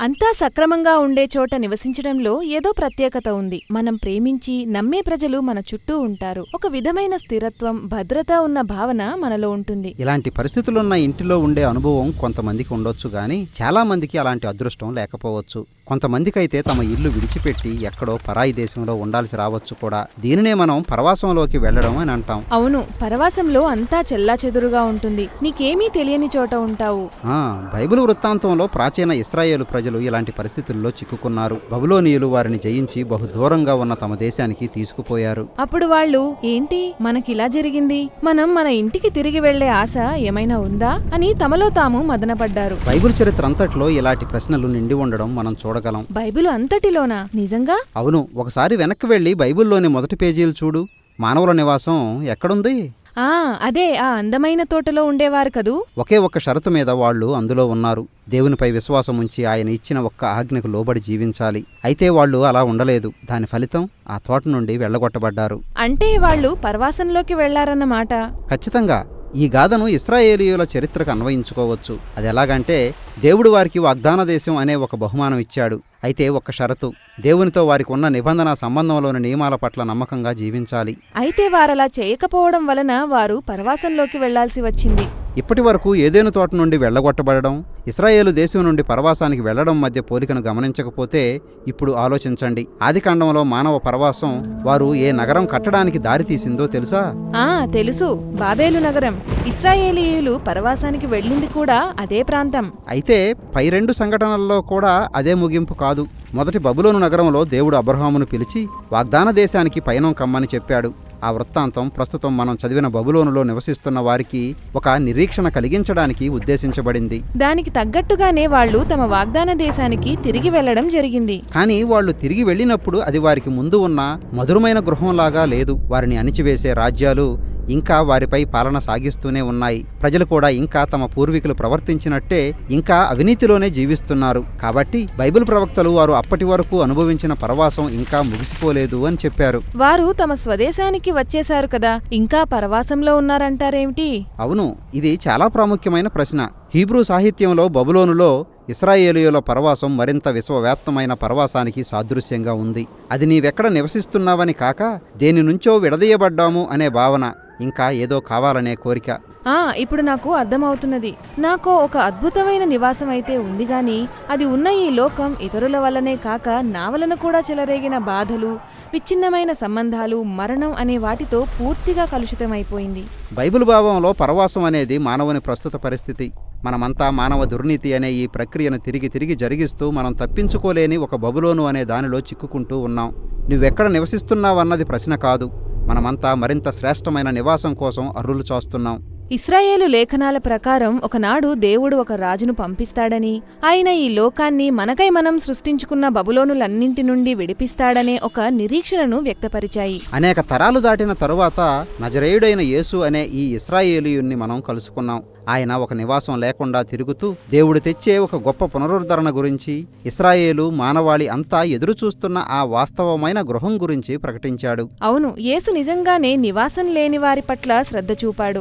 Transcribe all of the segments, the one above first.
అంతా సక్రమంగా ఉండే చోట నివసించడంలో ఏదో ప్రత్యేకత ఉంది. మనం ప్రేమించి నమ్మే ప్రజలు మన చుట్టూ ఉంటారు. ఒక విధమైన స్థిరత్వం భద్రత ఉన్న భావన మనలో ఉంటుంది. ఇలాంటి పరిస్థితులున్న ఇంటిలో ఉండే అనుభవం కొంతమందికి ఉండొచ్చు గాని చాలా మందికి అలాంటి అదృష్టం లేకపోవచ్చు. కొంతమందికైతే తమ ఇల్లు విడిచిపెట్టి ఎక్కడో పరాయి దేశంలో ఉండాల్సి రావచ్చు కూడా. దీనినే మనం పరవాసంలోకి వెళ్ళడం అని అంటాం. అవును పరవాసంలో అంతా చెల్లాచెదురుగా ఉంటుంది. నీకేమీ తెలియని చోట ఉంటావు. బైబిల్ వృత్తాంతంలో ప్రాచీన ఇస్రాయేలు ప్రజలు ఇలాంటి పరిస్థితుల్లో చిక్కుకున్నారు. బబులోనియులు వారిని జయించి బహు దూరంగా ఉన్న తమ దేశానికి తీసుకుపోయారు. అప్పుడు వాళ్ళు ఏంటి? మనకిలా జరిగింది? మనం మన ఇంటికి తిరిగి వెళ్ళే ఆశ ఏమైనా ఉందా? అని తమలో తాము మదనపడ్డారు. బైబిల్ చరిత్ర అంతట్లో ఇలాంటి ప్రశ్నలు నిండి ఉండడం మనం చూడగలం. బైబిలు అంతటిలోనా? నిజంగా? అవును ఒకసారి వెనక్కి వెళ్ళి బైబిల్లోని మొదటి పేజీలు చూడు. మానవుల నివాసం ఎక్కడుంది? ఆ అదే ఆ అందమైన తోటలో ఉండేవారు కదూ? ఒకే ఒక్క షరతు మీద వాళ్ళు అందులో ఉన్నారు. దేవునిపై విశ్వాసం ఉంచి ఆయన ఇచ్చిన ఒక్క ఆజ్ఞకు లోబడి జీవించాలి. అయితే వాళ్ళు అలా ఉండలేదు. దాని ఫలితం ఆ తోట నుండి వెళ్ళగొట్టబడ్డారు. అంటే వాళ్ళు పరవాసంలోకి వెళ్ళారన్నమాట. ఖచ్చితంగా. ఈ గాథను ఇస్రాయేలీయుల చరిత్రకు అన్వయించుకోవచ్చు. అది ఎలాగంటే దేవుడు వారికి వాగ్దాన దేశం అనే ఒక బహుమానం ఇచ్చాడు. అయితే ఒక్క షరతు. దేవునితో వారికి ఉన్న నిబంధన సంబంధంలోని నియమాల పట్ల నమ్మకంగా జీవించాలి. అయితే వారలా చేయకపోవడం వలన వారు పరవాసంలోకి వెళ్ళాల్సి వచ్చింది. ఇప్పటి వరకు ఏదేను తోట నుండి వెళ్ళగొట్టబడడం ఇస్రాయేలు దేశం నుండి పరవాసానికి వెళ్ళడం మధ్య పోలికను గమనించకపోతే ఇప్పుడు ఆలోచించండి. ఆదికాండంలో మానవ పరవాసం వారు ఏ నగరం కట్టడానికి దారితీసిందో తెలుసా? ఆ తెలుసు. బాబేలు నగరం. ఇస్రాయేలీయులు పరవాసానికి వెళ్ళింది కూడా అదే ప్రాంతం. అయితే పై రెండు సంఘటనల్లో కూడా అదే ముగింపు కాదు. మొదటి బబులోను నగరంలో దేవుడు అబ్రహామును పిలిచి వాగ్దాన దేశానికి పయనం కమ్మని చెప్పాడు. ఆ వృత్తాంతం ప్రస్తుతం మనం చదివిన బబులోనులో నివసిస్తున్న వారికి ఒక నిరీక్షణ కలిగించడానికి ఉద్దేశించబడింది. దానికి తగ్గట్టుగానే వాళ్ళు తమ వాగ్దాన దేశానికి తిరిగి వెళ్ళడం జరిగింది. కానీ వాళ్ళు తిరిగి వెళ్ళినప్పుడు అది వారికి ముందు ఉన్న మధురమైన గృహంలాగా లేదు. వారిని అణిచివేసే రాజ్యాలు ఇంకా వారిపై పాలన సాగిస్తూనే ఉన్నాయి. ప్రజలు కూడా ఇంకా తమ పూర్వీకులు ప్రవర్తించినట్టే ఇంకా అవినీతిలోనే జీవిస్తున్నారు. కాబట్టి బైబిల్ ప్రవక్తలు వారు అప్పటి వరకు అనుభవించిన పరవాసం ఇంకా ముగిసిపోలేదు అని చెప్పారు. వారు తమ స్వదేశానికి వచ్చేశారు కదా ఇంకా పరవాసంలో ఉన్నారంటారేమిటి? అవును ఇది చాలా ప్రాముఖ్యమైన ప్రశ్న. హీబ్రూ సాహిత్యంలో బబులోనులో ఇస్రాయేలీయుల పరవాసం మరింత విశ్వవ్యాప్తమైన పరవాసానికి సాదృశ్యంగా ఉంది. అది నీవెక్కడ నివసిస్తున్నావని కాక దేని నుంచో విడదీయబడ్డాము అనే భావన. ఇంకా ఏదో కావాలనే కోరిక. ఆ ఇప్పుడు నాకు అర్థమవుతున్నది. నాకు ఒక అద్భుతమైన నివాసం అయితే ఉంది గాని అది ఉన్న ఈ లోకం ఇతరుల వల్లనే కాక నా వలన కూడా చెలరేగిన బాధలు విచ్ఛిన్నమైన సంబంధాలు మరణం అనే వాటితో పూర్తిగా కలుషితమైపోయింది. బైబిల్ భావంలో పరవాసం అనేది మానవుని ప్రస్తుత పరిస్థితి. మనమంతా మానవ దుర్నీతి అనే ఈ ప్రక్రియను తిరిగి తిరిగి జరిగిస్తూ మనం తప్పించుకోలేని ఒక బబులోను అనే దానిలో చిక్కుకుంటూ ఉన్నాం. నువ్వెక్కడ నివసిస్తున్నావన్నది ప్రశ్న కాదు. మనమంతా మరింత శ్రేష్టమైన నివాసం కోసం అర్రులు చూస్తున్నాం. ఇస్రాయేలు లేఖనాల ప్రకారం ఒకనాడు దేవుడు ఒక రాజును పంపిస్తాడని ఆయన ఈ లోకాన్ని మనకై మనం సృష్టించుకున్న బబులోనులన్నింటి నుండి విడిపిస్తాడనే ఒక నిరీక్షణను వ్యక్తపరిచాయి. అనేక తరాలు దాటిన తరువాత నజరేయుడైన యేసు అనే ఈ ఇస్రాయేలీయుణ్ణి మనం కలుసుకున్నాం. ఆయన ఒక నివాసం లేకుండా తిరుగుతూ దేవుడు తెచ్చే ఒక గొప్ప పునరుద్ధరణ గురించి ఇస్రాయేలు మానవాళి అంతా ఎదురుచూస్తున్న ఆ వాస్తవమైన గృహం గురించి ప్రకటించాడు. అవును యేసు నిజంగానే నివాసం లేని వారి పట్ల శ్రద్ధ చూపాడు.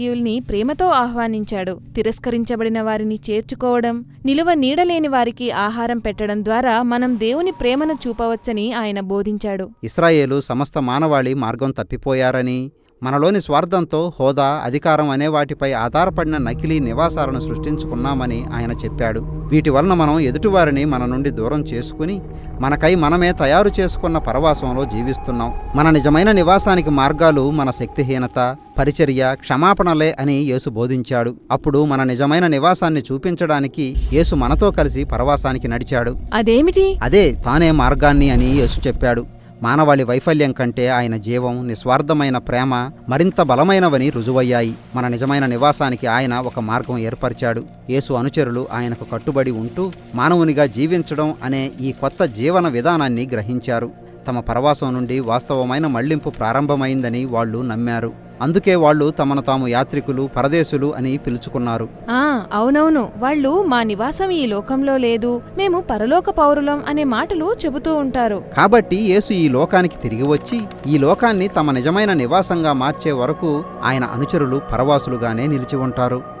భారతీయుల్ని ప్రేమతో ఆహ్వానించాడు. తిరస్కరించబడిన వారిని చేర్చుకోవడం నిలువ నీడలేని వారికి ఆహారం పెట్టడం ద్వారా మనం దేవుని ప్రేమను చూపవచ్చని ఆయన బోధించాడు. ఇస్రాయేలు సమస్త మానవాళి మార్గం తప్పిపోయారని మనలోని స్వార్థంతో హోదా అధికారం అనే వాటిపై ఆధారపడిన నకిలీ నివాసాలను సృష్టించుకున్నామని ఆయన చెప్పాడు. వీటి వలన మనం ఎదుటివారిని మన నుండి దూరం చేసుకుని మనకై మనమే తయారు చేసుకున్న పరవాసంలో జీవిస్తున్నాం. మన నిజమైన నివాసానికి మార్గాలు మన శక్తిహీనత పరిచర్య క్షమాపణలే అని యేసు బోధించాడు. అప్పుడు మన నిజమైన నివాసాన్ని చూపించడానికి యేసు మనతో కలిసి పరవాసానికి నడిచాడు. అదేమిటి? అదే తానే మార్గాన్ని అని యేసు చెప్పాడు. మానవాళి వైఫల్యం కంటే ఆయన జీవం నిస్వార్థమైన ప్రేమ మరింత బలమైనవని రుజువయ్యాయి. మన నిజమైన నివాసానికి ఆయన ఒక మార్గం ఏర్పరిచాడు. యేసు అనుచరులు ఆయనకు కట్టుబడి ఉంటూ మానవునిగా జీవించడం అనే ఈ కొత్త జీవన విధానాన్ని గ్రహించారు. తమ పరవాసం నుండి వాస్తవమైన మళ్ళింపు ప్రారంభమైందని వాళ్ళు నమ్మారు. అందుకే వాళ్ళు తమను తాము యాత్రికులు పరదేశులు అని పిలుచుకున్నారు. ఆ అవునవును. వాళ్ళు మా నివాసం ఈ లోకంలో లేదు. మేము పరలోక పౌరులం అనే మాటలు చెబుతూ ఉంటారు. కాబట్టి యేసు ఈ లోకానికి తిరిగి వచ్చి ఈ లోకాన్ని తమ నిజమైన నివాసంగా మార్చే వరకు ఆయన అనుచరులు పరవాసులుగానే నిలిచి ఉంటారు.